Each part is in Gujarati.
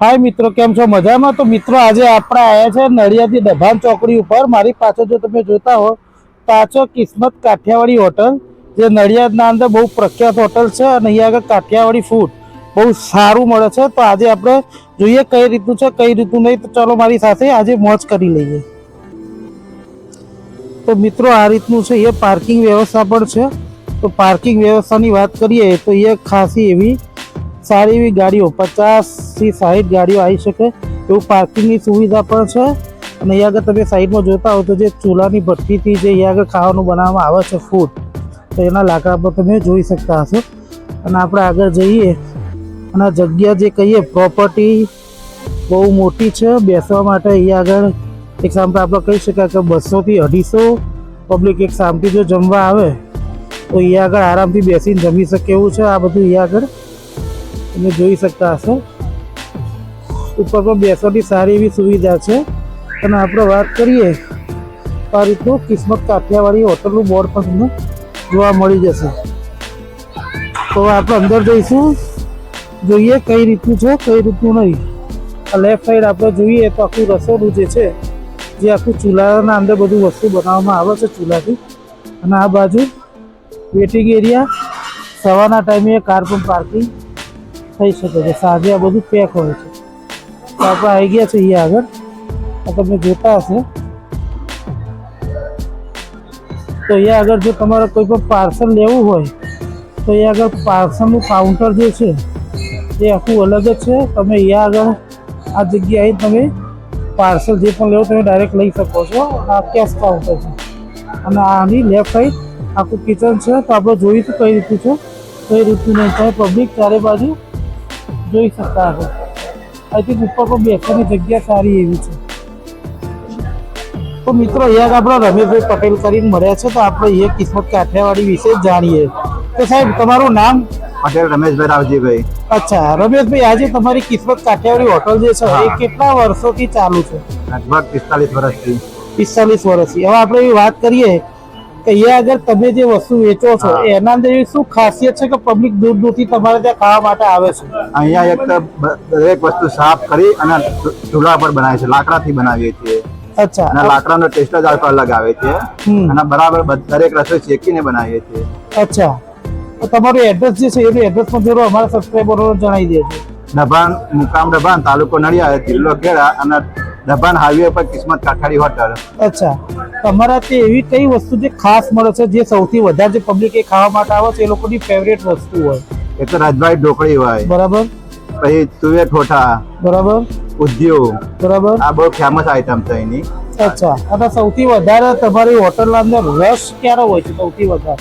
હાય મિત્રો, કેમ છો? મજામાં? તો મિત્રો, આજે આપણે આવ્યા છે નડિયાદની દભાન ચોકડી ઉપર. મારી પાછળ જો તમે જોતા હો પાછો કિસ્મત કાઠિયાવાડી હોટલ, જે નડિયાદના અંદર બહુ પ્રખ્યાત હોટલ છે અને અહીંયા આગળ કાઠિયાવાડી ફૂડ બહુ સારું મળે છે. તો આજે આપણે જોઈએ કઈ રીતનું છે, કઈ રીતનું નહીં. તો ચલો મારી સાથે આજે મોજ કરી લઈએ. તો મિત્રો, આ રીતનું છે એ પાર્કિંગ વ્યવસ્થા પણ છે. તો પાર્કિંગ વ્યવસ્થાની વાત કરીએ, તો એ ખાસી એવી સારી એવી ગાડીઓ, પચાસથી સાઠ ગાડીઓ આવી શકે એવું પાર્કિંગની સુવિધા પણ છે. અને અહીંયા આગળ તમે સાઈડમાં જોતા હો તો જે ચૂલાની ભઠ્ઠીથી જે અહીંયા આગળ ખાવાનું બનાવવામાં આવે છે ફૂડ તો એના લાકડા પર તમે જોઈ શકતા હશો. અને આપણે આગળ જઈએ. અને જગ્યા જે કહીએ પ્રોપર્ટી બહુ મોટી છે. બેસવા માટે અહીંયા આગળ એક સામે આપણે કહી શકાય કે બસોથી અઢીસો પબ્લિક એક સામથી જો જમવા આવે, તો અહીંયા આગળ આરામથી બેસીને જમી શકે એવું છે આ બધું અહીંયા આગળ. તમે જોઈ શકતા હશો. ઉપર પણ બેસવાની સારી એવી સુવિધા છે. અને આપણે વાત કરીએ, તો આ રીતનું કિસ્મત કાઠિયાવાડી હોટલનું બોર્ડ પણ તમને જોવા મળી જશે. તો આપણે અંદર જઈશું. જોઈએ કઈ રીતનું છે, કઈ રીતનું નહીં. આ લેફ્ટ સાઈડ આપણે જોઈએ તો આખું રસોડું જે છે, જે આખું ચૂલાના અંદર બધું વસ્તુ બનાવવામાં આવે છે ચૂલાથી. અને આ બાજુ વેટિંગ એરિયા. સવારના ટાઈમે કાર પણ પાર્કિંગ. થઈ શકે છે. સાંજે આ બધું પેક હોય છે. તો આપણે આવી ગયા છે અહીંયા આગળ. આ તમે જોતા હશે. તો અહીંયા આગળ જો તમારે કોઈ પણ પાર્સલ લેવું હોય, તો અહીંયા આગળ પાર્સલનું કાઉન્ટર જે છે, એ આખું અલગ જ છે. તમે અહીંયા આગળ આ જગ્યાએ તમે પાર્સલ જે પણ લેવો તમે ડાયરેક્ટ લઈ શકો છો. આ કેશ કાઉન્ટર છે. અને આની લેફ્ટ સાઈડ આખું કિચન છે. તો આપણે જોઈશું કઈ રીતનું છે? કઈ રીતનું નહીં? તમે પબ્લિક ચારે બાજુ જોઈ શકતા હશો. અહીંથી ઉપર પણ બેસવાની જગ્યા સારી એવી છે. તો મિત્રો અહીંયા આપણે રમેશભાઈ પટેલ કરીને મળ્યા છે તો આપણે એ કિસ્મત કાઠિયાવાડી વિશે જાણીએ. તો સાહેબ તમારું નામ? પટેલ રમેશભાઈ રાવજીભાઈ. અચ્છા રમેશભાઈ આજે તમારી કિસ્મત કાઠિયાવાડી હોટલ જે છે એ કેટલા વર્ષોથી ચાલુ છે? લગભગ પિસ્તાલીસ વર્ષથી. પિસ્તાલીસ વર્ષથી. હવે આપણે એવી વાત કરીએ કે અહીંયા આગળ તમે જે વસ્તુ વેચો છો એના અંદર શું ખાસિયત છે કે પબ્લિક દૂર દૂરથી તમારે ત્યાં ખાવા માટે આવે છે? અહીંયા એક દરેક વસ્તુ સાફ કરી અને ચૂલા પર બનાવે છે લાકડાથી બનાવીએ છીએ. અચ્છા. અને લાકડાનો ટેસ્ટ જ અલગ આવે છે. અને બરાબર દરેક રસોઈ શેકીને બનાવીએ છીએ. અચ્છા. તો તમારું એડ્રેસ જે છે એનું એડ્રેસ પણ જરૂર અમારા સબસ્ક્રાઈબરોને જણાવી દેજો. ડભાન મુકામ ડભાન તાલુકો નડિયાદ જિલ્લો ખેડા અને ડભાન હાઈવે પર કિસ્મત કાઠાડી હોટલ. અચ્છા. તમારા તે એવી કઈ વસ્તુ જે ખાસ મળે છે જે સૌથી વધારે જે પબ્લિક એ ખાવા માટે આવે છે એ લોકોની ફેવરેટ વસ્તુ હોય? એ તો રાજભાઈ ઢોકળી હોય. બરાબર. પછી તુવે ઠોઠા. બરાબર. ઉદ્યોગ. બરાબર. આ બહુ ફેમસ આઈટમ છે એની. અચ્છા. અને સૌથી વધારે તમારી હોટલના અંદર રસ ક્યારે હોય છે? સૌથી વધારે.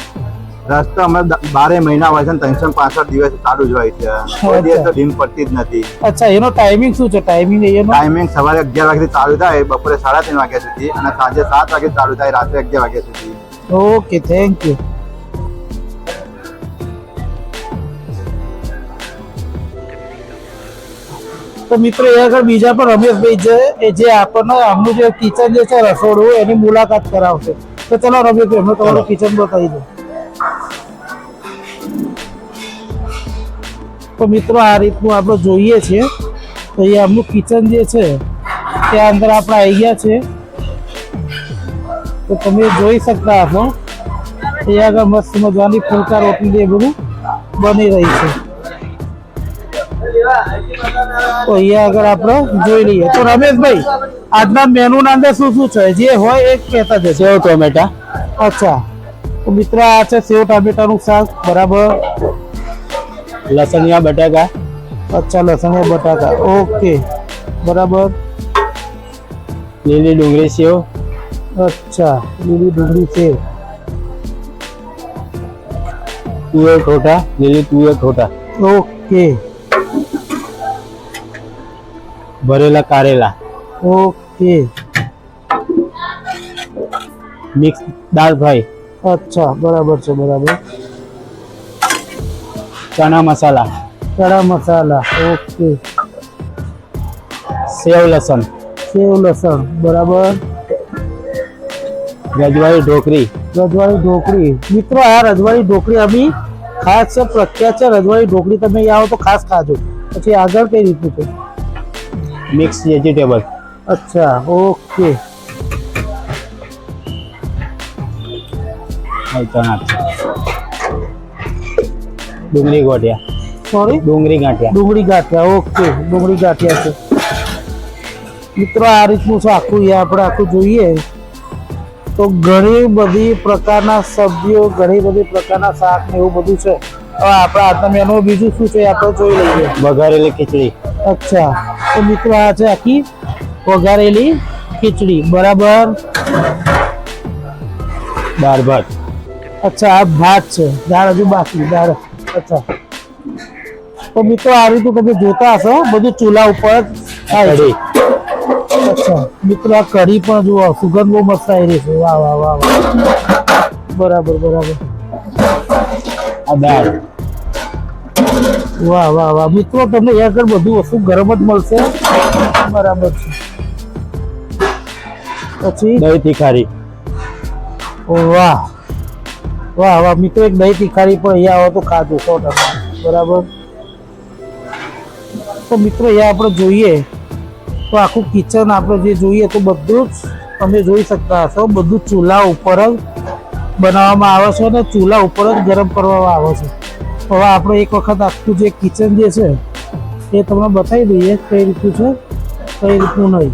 રસ્તો અમે બારે મહિના હોય છે ને ત્રણસો પાસઠ દિવસ ચાલુ જ હોય છે. કોઈ દિવસ તો ડીમ પડતી જ નથી. અચ્છા એનો ટાઈમિંગ શું છે? ટાઈમિંગ એનો? ટાઈમિંગ સવારે અગિયાર વાગ્યાથી ચાલુ થાય બપોરે સાડા ત્રણ વાગ્યા સુધી અને સાંજે સાત વાગે ચાલુ થાય રાત્રે અગિયાર વાગ્યા સુધી. ઓકે થેન્ક યુ તો મિત્રો એ આગળ બીજા પણ રમેશભાઈ છે એ જે આપણને આમનું જે કિચન જે છે રસોડું એની મુલાકાત કરાવશે. તો ચલો રમેશભાઈ અમે તમારું કિચન બતાવી દો. તો મિત્રો આ રીતનું આપણે જોઈએ છીએ. તો એ આમનું કિચન જે છે ત્યાં અંદર આપણે આવી ગયા છે તો તમે જોઈ શકતા હશો એ આગળ મસ્ત મજાની ફૂલકા રોટલી એ બધું બની રહી છે. તો અહીંયા આગળ આપણે જોઈ લઈએ. તો રમેશભાઈ આજના મેનુ ના અંદર શું શું છે? જે હોય એ કહેતા છે સેવ ટોમેટા. અચ્છા. તો મિત્ર આ છે સેવ ટામેટાનું શાક. બરાબર. લસણિયા બટાકા અચ્છા લસણિયા બટાકા ઓકે બરાબર લીલી ડુંગળી સેવ અચ્છા લીલી ડુંગળી સેવ તુવેર ઠોઠા લીલી તુવેર ઠોઠા ઓકે ભરેલા કારેલા ઓકે મિક્સ દાળ ફ્રાય અચ્છા બરાબર છે બરાબર ચણા મસાલા ચણા મસાલા ઓકે સેવ લસણ સેવ લસણ બરાબર રજવાડી ઢોકરી રજવાડી ઢોકળી મિત્રો આ રજવાડી ઢોકળી અમી ખાસ છે પ્રખ્યાત છે રજવાડી ઢોકળી તમે અહીંયા આવો તો ખાસ ખાજો પછી આગળ કઈ રીતનું છે મિક્સ વેજીટેબલ અચ્છા ઓકે ચણા ડુંગળી ગોઠિયા. સોરી? ડુંગળી ગાંઠિયા. ડુંગળી ગાંઠિયા ઓકે ડુંગળી ગાંઠિયા છે. મિત્રો આ રીતનું છે આખું એ આપણે આખું જોઈએ. તો ઘણી બધી પ્રકારના સબ્જીઓ ઘણી બધી પ્રકારના શાક ને એવું બધું છે. હવે આપણા હાથના મેનુ બીજું શું છે? આપણે જોઈ લઈએ. વઘારેલી ખીચડી. અચ્છા. તો મિત્રો આ છે આખી વઘારેલી ખીચડી. બરાબર? દાળ ભાત. અચ્છા આ ભાત છે. દાળ હજુ બાકી દાળ. અચ્છા. તો મિત્રો આ રીતનું તમે જોતા હશો બધું ચૂલા ઉપર થાય છે. અચ્છા. મિત્રો આ કઢી પણ જુઓ સુગંધ બહુ મસ્ત આવી રહી છે. વાહ વાહ વાહ વાહ. બરાબર બરાબર. આ દાળ. વાહ વાહ વાહ. મિત્રો તમને એ આગળ બધું વસ્તુ ગરમ જ મળશે. બરાબર છે. પછી? દહીં તીખારી. વાહ. વાહ વાહ, મિત્રો, એક દહીં તીખારી પણ અહીંયા આવો તો ખાધું, સો બરાબર? તો મિત્રો, અહીંયા આપણે જોઈએ, તો આખું કિચન આપણે જે જોઈએ તો બધું જ તમે જોઈ શકતા હશો. બધું ચૂલા ઉપર જ બનાવવામાં આવે છે અને ચૂલા ઉપર જ ગરમ કરવામાં આવે છે. હવે આપણે એક વખત આખું જે કિચન જે છે, એ તમને બતાવી દઈએ કઈ રીતનું છે, કઈ રીતનું નહીં.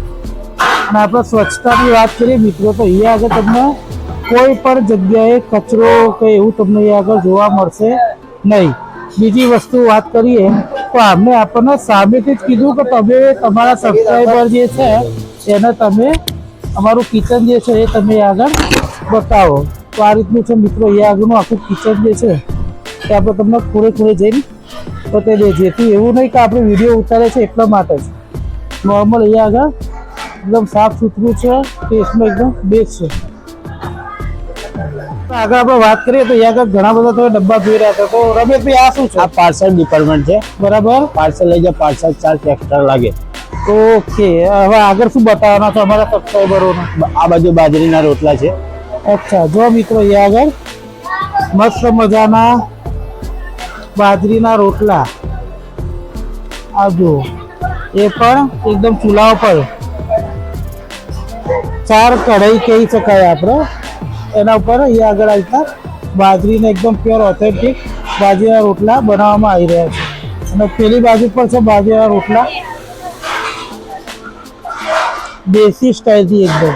અને આપણે સ્વચ્છતાની વાત કરીએ, મિત્રો, તો અહીંયા આગળ તમને કોઈ પણ જગ્યાએ કચરો કે એવું તમને આગળ જોવા મળશે નહીં. બીજી વસ્તુ વાત કરીએ, તો અમે આપણને સામેથી જ કીધું કે તમે તમારા સબસ્ક્રાઈબર જે છે, એને તમે અમારું કિચન જે છે એ તમે આગળ બતાવો. તો આ રીતનું છે મિત્રો, એ આગળનું આખું કિચન જે છે તે આપણે તમને ખૂણે ખૂણે જઈને બતાવી દે. જેથી એવું નહીં કે આપણે વીડિયો ઉતારે છે એટલા માટે જ. નોર્મલ અહીંયા આગળ એકદમ સાફ સુથરું છે ટેસ્ટમાં એકદમ બેસ્ટ છે. આગળ આપણે વાત કરીએ તો અહીંયા આગળ ઘણા બધા તમે ડબ્બા જોઈ રહ્યા હતા તો રમેશભાઈ આ શું છે? આ પાર્સલ ડિપાર્ટમેન્ટ છે. બરાબર? પાર્સલ લઈ જાય પાર્સલ ચાર્જ એક્સ્ટ્રા લાગે. ઓકે હવે આગળ શું બતાવવાના છો અમારા સબસ્ક્રાઈબરોને આ બાજુ બાજરીના રોટલા છે. અચ્છા જો મિત્રો અહીંયા આગળ. મસ્ત મજાના બાજરીના રોટલા. આ એ પણ એકદમ ચૂલા ઉપર. ચાર કઢાઈ કહી શકાય આપણે. એના ઉપર અહીંયા આગળ આવતા બાજરીને એકદમ પ્યોર ઓથેન્ટિક બાજરીના રોટલા બનાવવામાં આવી રહ્યા છે. અને પેલી બાજુ પર છે બાજરીના રોટલા. દેશી સ્ટાઇલથી એકદમ.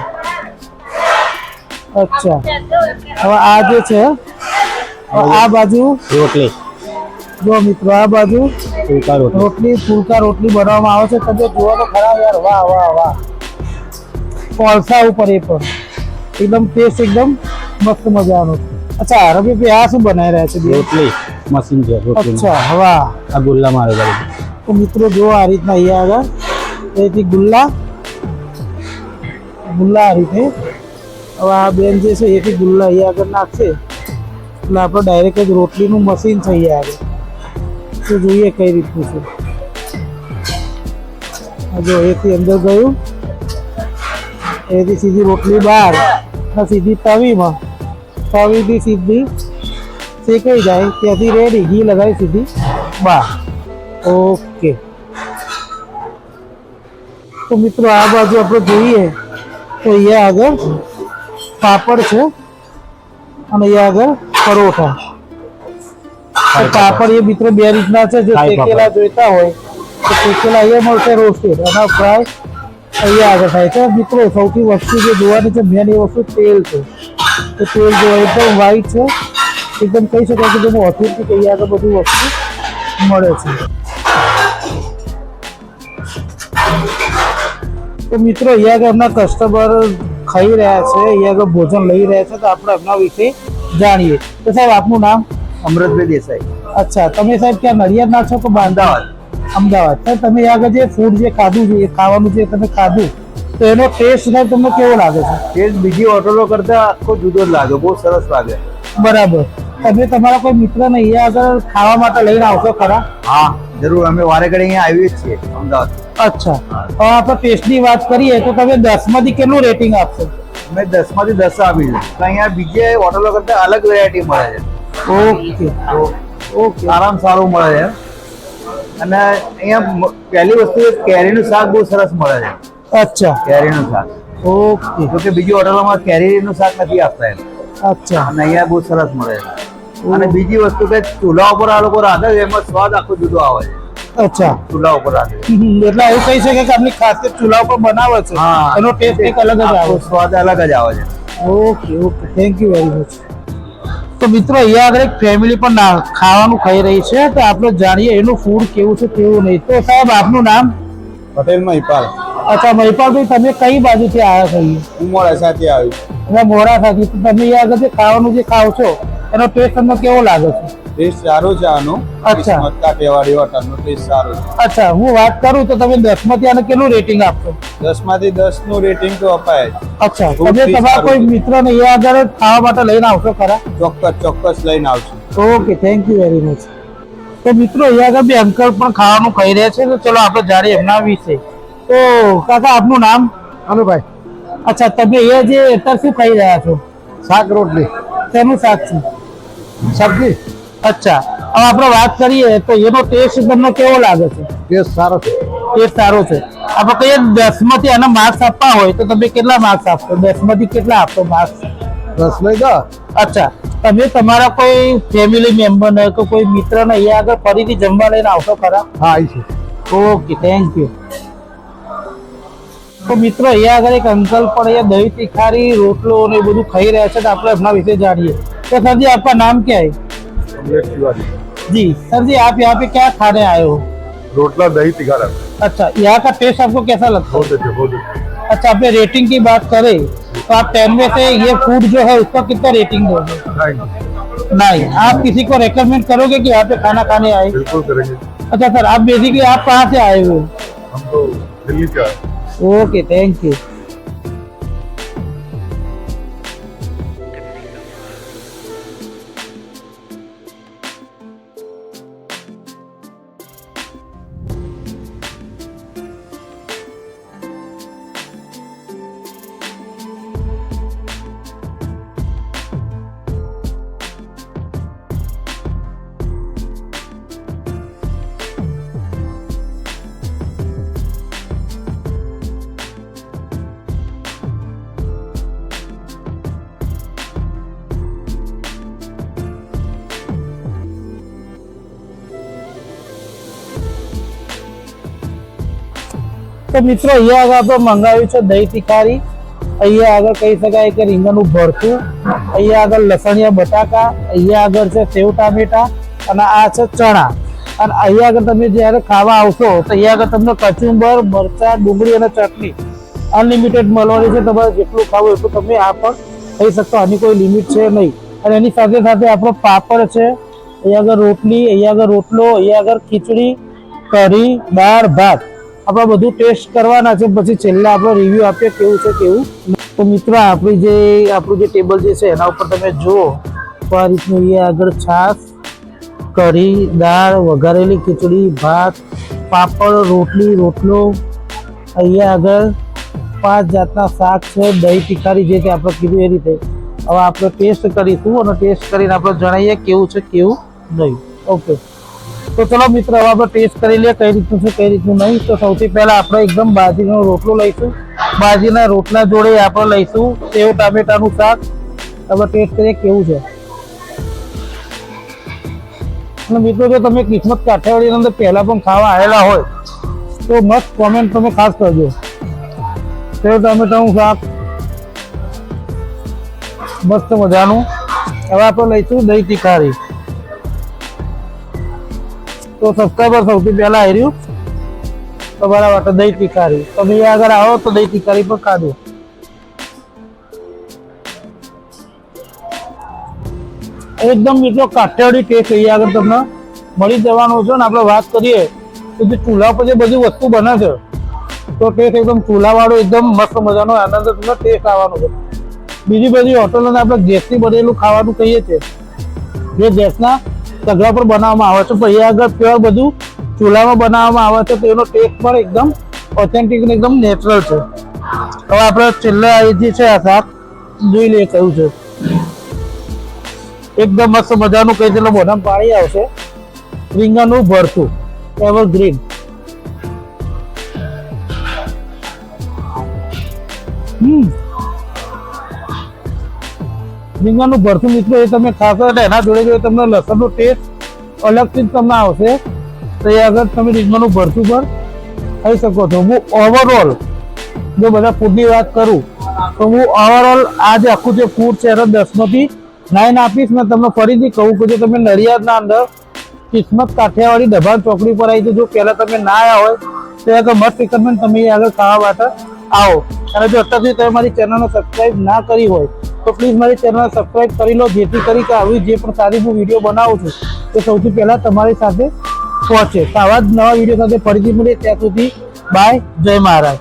અચ્છા. હવે આ જે છે આ બાજુ રોટલી. જો મિત્રો આ બાજુ રોટલી. ફૂલકા રોટલી બનાવવામાં આવે છે. તમે જુઓ તો ખરા યાર વાહ વાહ વાહ. કોલસા ઉપર એ પણ. એકદમ ટેસ્ટ એકદમ મસ્ત મજાનું અચ્છા રવિભાઈ આ શું બનાવી રહ્યા છે રોટલી મશીન છે રોટલી. અચ્છા હવા આ ગુલ્લા મારે કરી તો મિત્રો જો આ રીતના અહીંયા આગળ. તેથી ગુલ્લા. ગુલ્લા આ રીતે. હવે આ બેન જે છે એથી ગુલ્લા અહીંયા આગળ નાખશે. એટલે આપણે ડાયરેક્ટ જ રોટલીનું મશીન છે અહીંયા આગળ. તો જોઈએ કઈ રીતનું છે. જો એથી અંદર ગયું. એથી સીધી રોટલી બહાર. સીધી તવીમાં. તવીથી સીધી. શેકાઈ જાય ત્યાંથી રેડી ઘી લગાવી સીધી. બહાર ઓકે. તો મિત્રો આ બાજુ આપણે જોઈએ તો અહીંયા આગળ પાપડ છે અને અહીંયા આગળ પરોઠા. પાપડ. એ મિત્રો બે રીતના છે જો શેકેલા. જોઈતા હોય તો શેકેલા અહીંયા મળશે રોસ્ટેડ અને ફ્રાય અહીંયા આગળ થાય છે. મિત્રો સૌથી વસ્તુ જે જોવાની છે મેન એ વસ્તુ તેલ છે. તો તેલ જો એકદમ વ્હાઈટ છે. એકદમ કહી શકાય કે જેનું ઓથેન્ટિક અહીંયા આગળ બધું વસ્તુ મળે છે. તો મિત્રો અહીંયા આગળ એમના કસ્ટમર ખાઈ રહ્યા છે અહીંયા આગળ ભોજન લઈ રહ્યા છે તો આપણે એમના વિશે જાણીએ. તો સાહેબ આપનું નામ? અમૃતભાઈ દેસાઈ. અચ્છા તમે સાહેબ ક્યાં નડિયાદના છો કે બાંધાવાદ અમદાવાદ. સાહેબ તમે આગળ જે ફૂડ જે ખાધું છે એ ખાવાનું જે તમે ખાધું તો એનો ટેસ્ટ ને તમને કેવો લાગે છે? ટેસ્ટ બીજી હોટલો કરતા આખો જુદો જ લાગે બહુ સરસ લાગે. બરાબર. તમે તમારા કોઈ મિત્રને અહીંયા આગળ ખાવા માટે લઈને આવશો ખરા? હા જરૂર. અમે વારે ઘડી અહીંયા આવીએ જ છીએ અમદાવાદ. અચ્છા. હવે આપણે ટેસ્ટની વાત કરીએ તો તમે દસમાંથી કેટલું રેટિંગ આપશો? મેં દસમાંથી દસ આપી તો અહીંયા બીજી હોટલો કરતા અલગ વેરાયટી મળે છે. ઓકે. ઓકે. આરામ સારું મળે છે. અને અહીંયા પહેલી વસ્તુ કેરીનું શાક બહુ સરસ મળે છે. અચ્છા. કેરીનું શાક. ઓકે. તો કે બીજી હોટલોમાં કેરીનું શાક નથી આપતા એમ. અચ્છા. અને અહીંયા બહુ સરસ મળે છે. અને બીજી વસ્તુ કે ચૂલા ઉપર આ લોકો રાંધે છે એમાં સ્વાદ આખો જુદો આવે છે. અચ્છા. ચૂલા ઉપર રાંધે એટલે એવું કહી શકે કે આપની ખાસિયત ચૂલા ઉપર બનાવે છે હા. એનો ટેસ્ટ એક અલગ જ આવે સ્વાદ અલગ જ આવે છે. Okay okay. Thank you very much તો મિત્રો અહીંયા આગળ એક ફેમિલી પણ ખાવાનું ખાઈ રહી છે. તો આપણે જાણીએ એનું ફૂડ કેવું છે કેવું નહીં. તો સાહેબ આપનું નામ? પટેલ મહિપાલ. અચ્છા મહિપાલભાઈ તમે કઈ બાજુથી આવ્યા છો હું મોડાસાથી આવ્યું અને મોડાસાથી. તમે અહીંયા આગળ જે ખાવાનું જે ખાવ છો એનો ટેસ્ટ તમને કેવો લાગે છે? ટેસ્ટ સારો છે આનો. અચ્છા. મત્તા કેવાડી હોટલનો ટેસ્ટ સારો છે. અચ્છા હું વાત કરું તો તમે દસમાંથી આને કેટલું રેટિંગ આપશો? દસમાંથી દસનું રેટિંગ તો અપાય. અચ્છા તમે તમારા કોઈ. મિત્રને અહીંયા આગળ ખાવા માટે લઈને આવશો ખરા? ચોક્કસ ચોક્કસ લઈને આવશો. Okay thank you very much તો મિત્રો અહીંયા આગળ બે અંકલ પણ ખાવાનું ખાઈ રહ્યા છે તો ચલો આપણે જાણીએ એમના વિશે. તો કાકા આપનું નામ? અનુભાઈ. અચ્છા તમે એ જે અત્યારે શું ખાઈ રહ્યા છો? શાક રોટલી. તેનું શાક છે? સબ્જી. અચ્છા હવે આપણે વાત કરીએ તો એનો ટેસ્ટ તમને કેવો લાગે છે? ટેસ્ટ સારો છે. ટેસ્ટ સારો છે. આપણે કહીએ દસમાંથી આના માર્ક્સ આપવા હોય તો તમે કેટલા માર્ક્સ આપશો? દસમાંથી કેટલા આપશો માર્ક્સ દસ લઈ દો અચ્છા તમે તમારા કોઈ ફેમિલી મેમ્બરને કે કોઈ મિત્રને અહીંયા આગળ ફરીથી જમવા લઈને આવશો ખરા? હા આવી છે ઓકે થેન્ક યુ તો મિત્રો અહીંયા આગળ એક અંકલ પણ અહીંયા દહીં તીખારી રોટલો ને એ બધું ખાઈ રહ્યા છે તો આપણે એમના વિશે જાણીએ तो सर जी आपका नाम क्या है કમલેશ તિવારી जी सर जी आप यहाँ पे क्या खाने आए हो रोटला दही तिखारा अच्छा यहाँ का टेस्ट आपको कैसा लगता है बहुत अच्छे बहुत अच्छे अच्छा आपने रेटिंग की बात करें तो आप टेन में से ये फूड जो है उसका कितना रेटिंग दोगे नहीं आप किसी को रेकमेंड करोगे कि यहाँ पे खाना खाने आए बिल्कुल करेंगे अच्छा सर आप बेसिकली आप कहाँ से आए हो हम तो दिल्ली से आए Okay, thank you. તો મિત્રો, અહીંયા આગળ આપણે મંગાવ્યું છે દહીં તિખારી. અહીંયા આગળ કહી શકાય કે રીંગણનું ભરતું અહીંયા આગળ લસણિયા બટાકા. અહીંયા આગળ છે સેવ ટામેટા. અને આ છે ચણા. અને અહીંયા આગળ તમે જ્યારે ખાવા આવશો, તો અહીંયા આગળ તમને કચુંબર, મરચા, ડુંગળી અને ચટણી અનલિમિટેડ મળવાની છે. તમારે જેટલું ખાવું એટલું તમે આ પણ ખાઈ શકશો. આની કોઈ લિમિટ છે નહીં. અને એની સાથે સાથે આપણો પાપડ છે. અહીંયા આગળ રોટલી, અહીંયા આગળ રોટલો, અહીંયા આગળ ખીચડી કરી દાળ, ભાત. આપણે બધું ટેસ્ટ કરવાના છે, પછી છેલ્લે આપણે રિવ્યૂ આપીએ કેવું છે, કેવું તો મિત્રો, આપણી જે, આપણું જે ટેબલ જે છે, એના ઉપર તમે જુઓ. તો આ રીતનું અહીંયા આગળ છાશ, કઢી, દાળ, વઘારેલી ખીચડી, ભાત, પાપડ, રોટલી, રોટલો. અહીંયા આગળ પાંચ જાતના શાક છે, દહીં તિખારી જે છે, આપણે કીધું એ રીતે. હવે આપણે ટેસ્ટ કરીશું અને ટેસ્ટ કરીને આપણે જણાવીએ કેવું છે, કેવું નહીં. ઓકે તો ચલો મિત્ર, હવે આપણે ટેસ્ટ કરી લઈએ કઈ રીતનું છે, કઈ રીતનું નહીં. તો સૌથી પહેલા આપણે એકદમ બાજરીનો રોટલો લઈશું. બાજરીના રોટલા જોડે આપણે લઈશું સેવ, ટામેટાનું શાક. હવે ટેસ્ટ કરીએ કેવું છે. અને મિત્રો, જો તમે કિસ્મત કાઠિયાવાડીની અંદર પહેલા પણ ખાવા આવેલા હોય, તો મસ્ત કોમેન્ટ તમે ખાસ કરજો. સેવ, ટામેટાનું શાક. મસ્ત મજાનું. હવે આપણે લઈશું દહીં તીખારી. તો સબસ્ક્રાઈબર સૌથી પહેલા આવી રહ્યું તમારા માટે દહીં ટીકારી તમે આગળ આવો તો દહીં ટીકારી પણ ખાધો. એકદમ મિત્રો કાઠિયાવાડી ટેસ્ટ અહીંયા આગળ તમને મળી જવાનો છે ને આપણે વાત કરીએ તો જે ચૂલા પર જે બધી વસ્તુ બને છે, તો ટેસ્ટ એકદમ ચૂલાવાળો, એકદમ મસ્ત મજાનો, આનંદ તમને ટેસ્ટ આવવાનો છે. બીજી બધી હોટલોને આપણે ગેસથી બનેલું ખાવાનું કહીએ છીએ. જે ગેસના સગડા પર બનાવવામાં આવે છે. પણ આગળ પ્યોર બધું ચૂલામાં બનાવવામાં આવે છે. તો એનો ટેસ્ટ પણ એકદમ ઓથેન્ટિક ને એકદમ નેચરલ છે. હવે આપણે છેલ્લે જે છે આ શાક. જોઈ લઈએ કયું છે. એકદમ મસ્ત મજાનું કહે છે એટલે મોઢામાં પાણી આવશે. રીંગણનું ભરતું. એવરગ્રીન રીંગણનું ભરતું મિત્રો એ તમે ખાશો એટલે એના જોડે જોડે તમને લસણનો ટેસ્ટ અલગથી તમને આવશે. તો એ આગળ તમે રીંગણનું ભરતું પણ ખાઈ શકો છો. હું ઓવરઓલ જો બધા ફૂડની વાત કરું, તો હું ઓવરઓલ આ જે આખું જે ફૂડ છે એને દસમાંથી નાઇન આપીશ ને તમને ફરીથી કહું કે જો તમે નડિયાદના અંદર કિસ્મત કાઠિયાવાડી દભાણ ચોકડી પર આવી જો પહેલાં તમે ના આવ્યા હોય, તો આગળ મસ્ત રિકમેન્ડ તમે આગળ ખાવા માટે આવો. અને જો અત્યાર સુધી તમે મારી ચેનલને સબસ્ક્રાઈબ ના કરી હોય તો પ્લીઝ મારી ચેનલ સબસ્ક્રાઇબ કરી લો, જેથી કરી કે આવી જે પણ સારી હું વીડિયો બનાવું છું, તે સૌથી પહેલા તમારી સાથે પહોંચે. તો આવા જ નવા વીડિયો સાથે ફરીથી મળીએ, ત્યાં સુધી બાય જય મહારાજ.